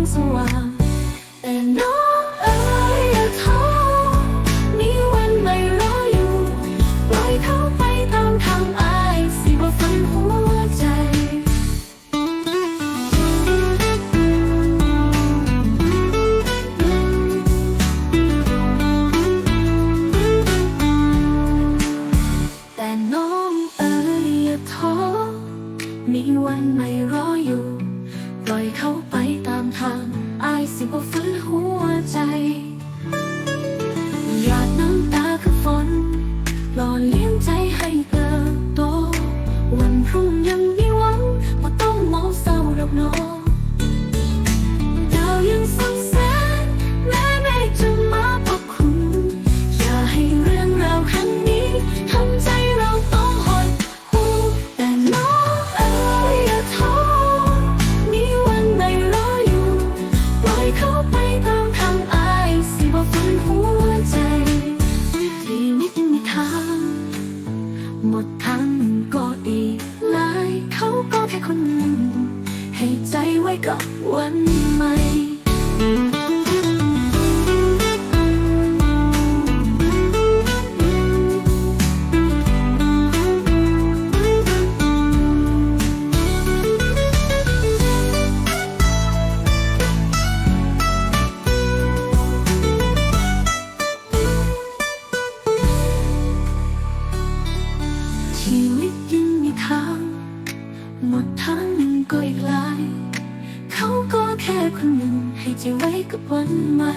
งสว่างแต่น้องเอ๋ยอย่าท้อมีวันไม่รออยู่ปล่อยเขาไปตามทางอายสิบ่ฟังหัวใจ แต่น้องเอ๋ยอย่าท้อมีวันไม่รออยู่ เขาไปตามทางอายสิบ่ฟื้นหัวใจหยาดน้ำตาคือฝนหล่อเลี้ยงใจให้เติบโตวันพรุ่งยังมีหวังบ่ต้องมองเศร้าหรอกน้อง ไปตามทางอายสิบ่ฝืนหัวใจชีวิตมีทางหมดทางก็อีกหลายเขาก็แค่คนหนึ่งให้ใจไว้กับวันใหม่ ชีวิตยังมีทางหมดทางหนึ่งก็อีกหลาย เขาก็แค่คนหนึ่งให้ใจไว้กับวันใหม่